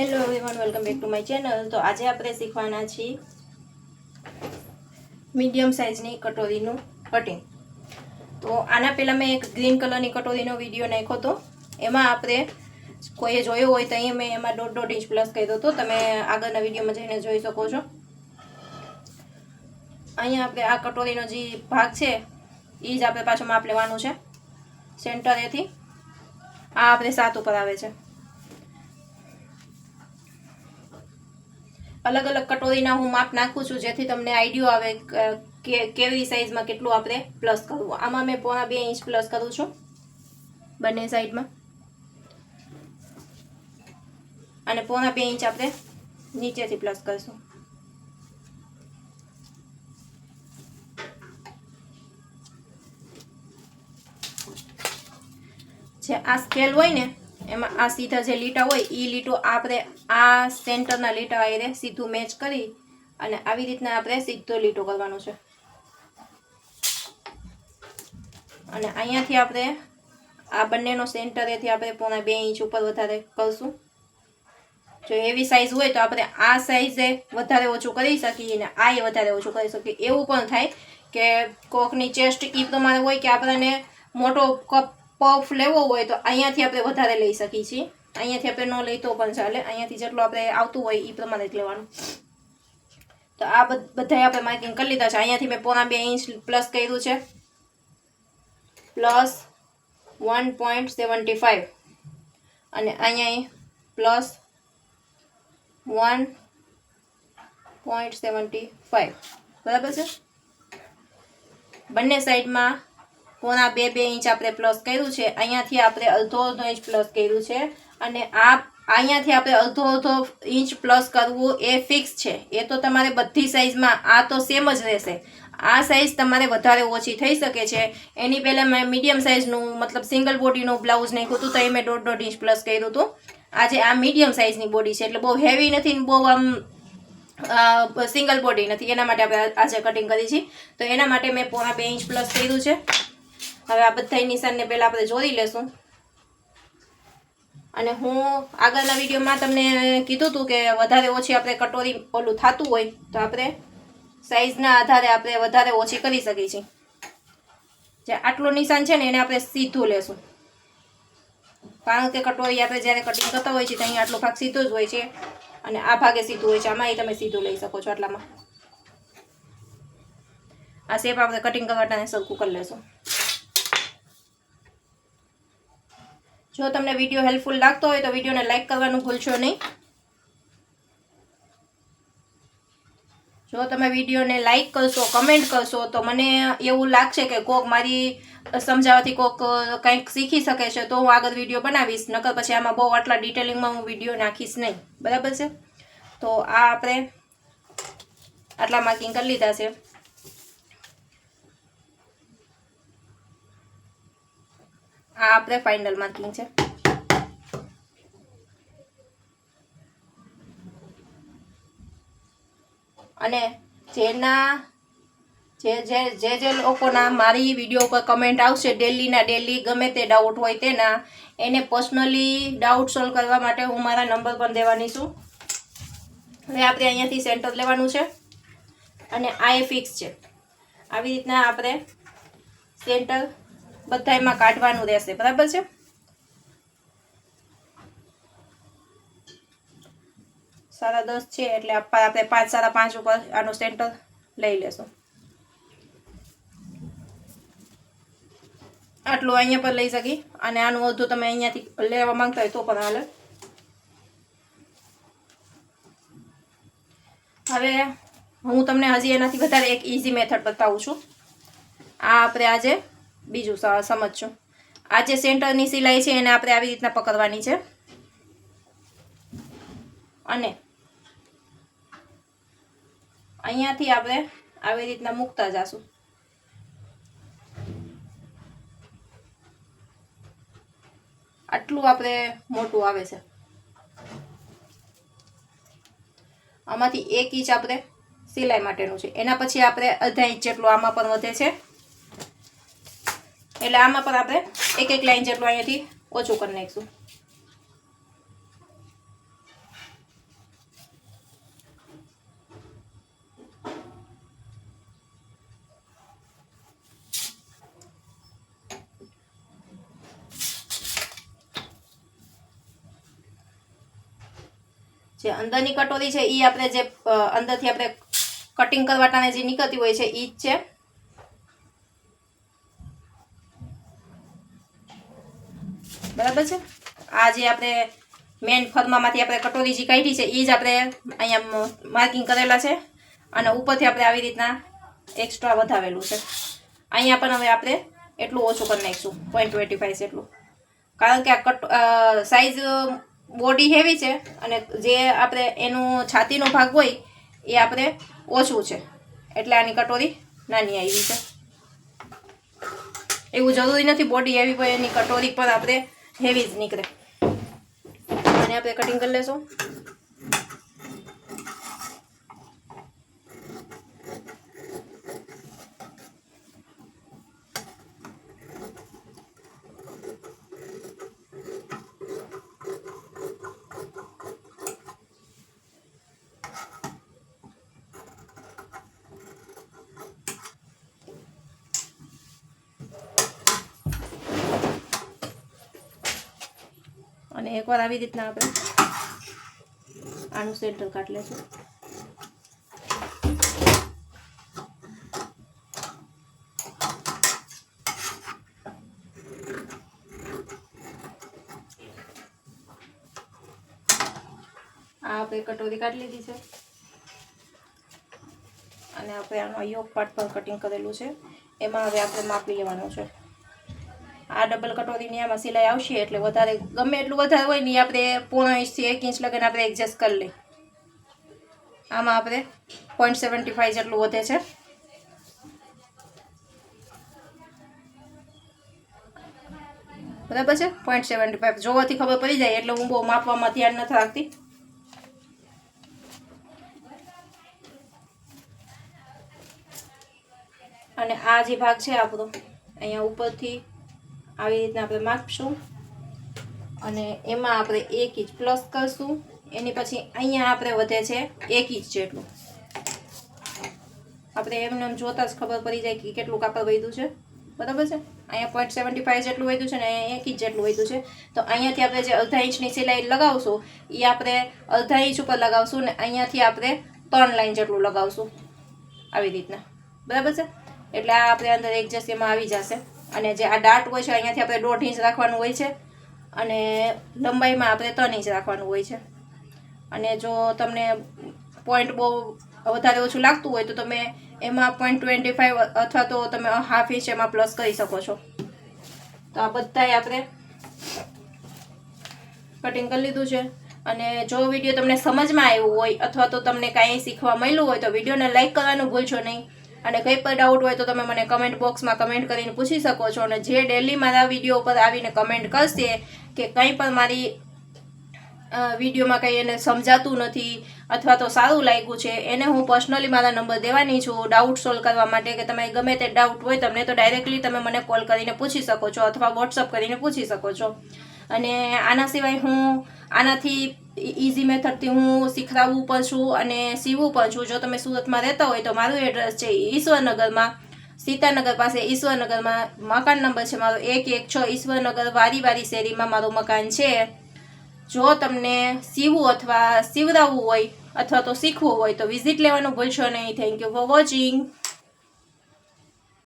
Hello everyone welcome back to my channel તો આજે આપણે શીખવાના છીએ મીડિયમ સાઇઝની કટોરીનું કટિંગ તો આના પહેલાં મેં એક ગ્રીન કલરની કટોરીનો વીડિયો નાખ્યો હતો. એમાં આપણે કોઈએ જોયો હોય તો અહીં મેં એમાં દોઢ દોઢ ઇંચ પ્લસ કર્યો હતો. તમે આગળના વિડીયોમાં જઈને જોઈ શકો છો. અહીંયા આપણે આ કટોરીનો જે ભાગ છે એ જ આપણે પાછું માપ લેવાનું છે. સેન્ટરેથી આ આપણે સાત ઉપર આવે છે. અલગ અલગ કટોરીના હું માપ નાખું છું, જેથી તમને આઈડિયો આવે કે કેવી સાઇઝમાં કેટલું આપણે પ્લસ કરવું. આમાં મેં પોણા બે ઇંચ પ્લસ કરું છું, બંને સાઈડમાં. અને પોણા બે ઇંચ આપણે નીચેથી પ્લસ કરશું. જે આ સ્કેલ હોય ને એમાં આ સીધા જે લીટા હોય એ લીટો આપણે આ સેન્ટરના લીટા આરે સીધું મેચ કરી અને આવી રીતના આપણે સીધો લીટો કરવાનો છે. અને અહીંયાથી આપણે આ બંનેનો સેન્ટરેથી આપણે પોણા બે ઇંચ ઉપર વધારે કરશું. જો એવી સાઇઝ હોય તો આપણે આ સાઇઝે વધારે ઓછું કરી શકીએ અને આ એ વધારે ઓછું કરી શકીએ. એવું પણ થાય કે કોકની ચેસ્ટ ઈ પ્રમાણે હોય કે આપણને મોટો કપ પફ લેવો હોય તો અહીંયાથી આપણે વધારે લઈ શકીએ છીએ. અહીંયાથી આપણે ન લઈ તો પણ ચાલે. અહીંયાથી જેટલું આપણે આવતું હોય એ પ્રમાણે જ લેવાનું. તો આ બધા આપણે માર્કિંગ કરી લીધા છે. અહીંયાથી મેં પોણા બે ઇંચ પ્લસ કર્યું છે. Plus one point seventy five અને અહીંયા plus one point seventy five બરાબર છે? બંને સાઈડમાં પોણા બે બે ઇંચ આપણે પ્લસ કર્યું છે. અહીંયાથી આપણે અડધો અડધો ઇંચ પ્લસ કર્યું છે. અને આ અહીંયાથી આપણે અડધો અડધો ઇંચ પ્લસ કરવું એ ફિક્સ છે. એ તો તમારે બધી સાઇઝમાં આ તો સેમ જ રહેશે. આ સાઇઝ તમારે વધારે ઓછી થઈ શકે છે. એની પહેલાં મેં મીડિયમ સાઇઝનું મતલબ સિંગલ બોડીનું બ્લાઉઝ નાખ્યું હતું તો એ મેં દોઢ દોઢ ઇંચ પ્લસ કર્યું હતું. આજે આ મીડિયમ સાઈઝની બોડી છે, એટલે બહુ હેવી નથી ને બહુ આમ સિંગલ બોડી નથી. એના માટે આપણે આજે કટિંગ કરી છે. તો એના માટે મેં પોણા બે ઇંચ પ્લસ કર્યું છે. હવે આ બધા નિશાનને પહેલાં આપણે જોડી લેશું. અને હું આગળના વિડીયોમાં તમને કીધું હતું કે વધારે ઓછી આપણે કટોરી ઓલું થતું હોય તો આપણે સાઈઝના આધારે આપણે વધારે ઓછી કરી શકીએ છીએ. જે આટલું નિશાન છે ને એને આપણે સીધું લેશું. કારણ કે કટોરી આપણે જ્યારે કટિંગ કરતા હોય છે તો અહીંયા આટલો ભાગ સીધો જ હોય છે અને આ ભાગે સીધું હોય છે. આમાં તમે સીધું લઈ શકો છો આટલામાં. આ શેપ આપણે કટિંગ કરવાના સરખું કરી લેશું. જો તમને વીડિયો હેલ્પફુલ લાગતો હોય તો વિડીયોને લાઇક કરવાનું ભૂલશો નહીં. જો તમે વિડીયોને લાઇક કરશો કમેન્ટ કરશો, તો મને એવું લાગશે કે કોક મારી સમજાવવાથી કોક કંઈક શીખી શકે છે, તો હું આગળ વીડિયો બનાવીશ. નકર પછી આમાં બહુ આટલા ડિટેલિંગમાં હું વીડિયો નાખીશ નહીં. બરાબર છે? તો આ આપણે આટલા માર્કિંગ કરી લીધા છે. આ આપણે ફાઇનલ માર્કિંગ છે. અને જેના, જે જે જે જે લોકોના મારી વીડિયો ઉપર કમેન્ટ આવશે, ડેલીના ડેલી ગમે તે ડાઉટ હોય તેના, એને પર્સનલી ડાઉટ સોલ્વ કરવા માટે હું મારા નંબર પણ દેવાની છું. હવે આપણે અહીંયાથી સેન્ટર લેવાનું છે. અને આ એ ફિક્સ છે. આવી રીતના આપણે સેન્ટર બધામાં કાઢવાનું રહેશે, બરાબર છે? સાડા દસ છે, એટલે આપણે પાંચ, સાડા પાંચ ઉપર આનું સેન્ટર લઈ લેશું. આટલું અહીંયા પર લઈ શકી. અને આનું વધુ તમે અહીંયાથી લેવા માંગતા હોય તો પણ હાલે. હવે હું તમને હજી એનાથી વધારે એક ઇઝી મેથડ બતાવું છું. આ આપણે આજે બીજું સમજશું આ જે સેન્ટરની સિલાઈ છે, એને આપણે આવી રીતના પકડવાની છે. અને અહીંયાથી આપણે આવી રીતના મૂકતા જાશું. આટલું આપણે મોટું આવે છે. આમાંથી એક ઇંચ આપણે સિલાઈ માટેનું છે. એના પછી આપણે અડધા ઇંચ જેટલું આમાં પણ વધે છે. એટલે આમાં પણ આપણે એક એક લાઈન જેટલું અહીંયાથી ઓછું કરી નાખીશું. જે અંદરની કટોરી છે એ આપણે જે અંદરથી આપણે કટિંગ કરવાટાને જે નીકળતી હોય છે એ જ છે. બરાબર છે? આ જે આપણે મેન ફર્મામાંથી આપણે કટોરી જે કાઢી છે એ જ આપણે અહીંયા માર્કિંગ કરેલા છે. અને ઉપરથી આપણે આવી રીતના એક્સ્ટ્રા વધાવેલું છે. અહીંયા પણ હવે આપણે એટલું ઓછું કરી નાખીશું. પોઈન્ટ ટ્વેન્ટી ફાઈવ જેટલું કારણ કે આ કટ સાઇઝ બોડી હેવી છે અને જે આપણે એનું છાતીનો ભાગ હોય, એ આપણે ઓછું છે. એટલે આની કટોરી નાની આવી છે. એવું જરૂરી નથી બોડી હેવી હોય એની કટોરી પણ આપણે હેવી જ નીકળે. અને આપણે કટિંગ કરી લેશું. અને એકવાર આવી રીતના આપણે આનું સેન્ટર કાઢી લેશું. આપણે કટોરી કાઢી લીધી છે. અને આપણે આનો યોગ પાર્ટ પણ કટિંગ કરેલું છે. એમાં હવે આપણે માપી લેવાનું છે. આ ડબલ કટોરીની આમાં સિલાઈ આવશે એટલે વધારે ગમે એટલું વધારે હોય ને આપણે પોણો ઇંચથી એક ઇંચ લગીને આપણે એડજસ્ટ કરી લઈએ. આમાં આપણે પોઈન્ટ સેવન્ટી ફાઈવ જેટલું વધે છે. બરાબર છે? પોઈન્ટ સેવન્ટી ફાઈવ જોવાથી ખબર પડી જાય એટલે હું બહુ માપવામાં ધ્યાન નથી રાખતી. અને આ જે ભાગ છે આપણો અહીંયા ઉપરથી આવી રીતના આપણે માપશું. અને એમાં આપણે એક ઇંચ પ્લસ કરશું. એની પછી અહીંયા આપણે વધે છે એક ઇંચ જેટલું. આપણે એમને એમ જોતા જ ખબર પડી જાય કે કેટલું કાપડ વધ્યું છે. બરાબર છે? અહીંયા પોઈન્ટ સેવન્ટી ફાઈવ જેટલું વધ્યું છે ને અહીંયા એક ઇંચ જેટલું વધ્યું છે. તો અહીંયાથી આપણે જે અડધા ઇંચની સિલાઈ લગાવશું એ આપણે અડધા ઇંચ ઉપર લગાવશું ને અહીંયાથી આપણે ત્રણ લાઈન જેટલું લગાવશું. આવી રીતના. બરાબર છે? એટલે આ આપણે અંદર એડજસ્ટ એમાં આવી જશે. અને જે આ ડાટ હોય છે, અહીંયાથી આપણે દોઢ ઇંચ રાખવાનું હોય છે. અને લંબાઈમાં આપણે ત્રણ ઇંચ રાખવાનું હોય છે. અને જો તમને પોઈન્ટ બહુ વધારે ઓછું લાગતું હોય તો તમે એમાં પોઈન્ટ ટ્વેન્ટી ફાઈવ અથવા તો તમે હાફ ઇંચ એમાં પ્લસ કરી શકો છો. તો આ બધાય આપણે કટિંગ કરી લીધું છે. અને જો વીડિયો તમને સમજમાં આવ્યું હોય અથવા તો તમને કાંઈ શીખવા મળ્યું હોય તો વિડીયોને લાઇક કરવાનું ભૂલશો નહીં. અને કંઈ પણ ડાઉટ હોય તો તમે મને કમેન્ટ બોક્સમાં કમેન્ટ કરીને પૂછી શકો છો. અને જે ડેલી મારા વીડિયો ઉપર આવીને કમેન્ટ કરશે કે કંઈ પણ મારી વિડીયોમાં કંઈ એને સમજાતું નથી અથવા તો સારું લાગ્યું છે, એને હું પર્સનલી મારા નંબર દેવાની છું. ડાઉટ સોલ્વ કરવા માટે કે તમે ગમે તે ડાઉટ હોય, તમને તો ડાયરેક્ટલી તમે મને કોલ કરીને પૂછી શકો છો અથવા વોટ્સઅપ કરીને પૂછી શકો છો. અને આના સિવાય હું આનાથી ઇઝી મેથડથી હું શીખડાવું પણ છું અને સીવું પણ છું. જો તમે સુરતમાં રહેતા હોય તો મારું એડ્રેસ છે ઈશ્વરનગરમાં, સીતાનગર પાસે ઈશ્વરનગરમાં. મકાન નંબર છે મારો એક એક છ ઈશ્વરનગર, વારી વારી શેરીમાં મારું મકાન છે. જો તમને સીવવું અથવા સીવડાવવું હોય અથવા તો શીખવું હોય તો વિઝિટ લેવાનું ભૂલશો નહીં. Thank you for watching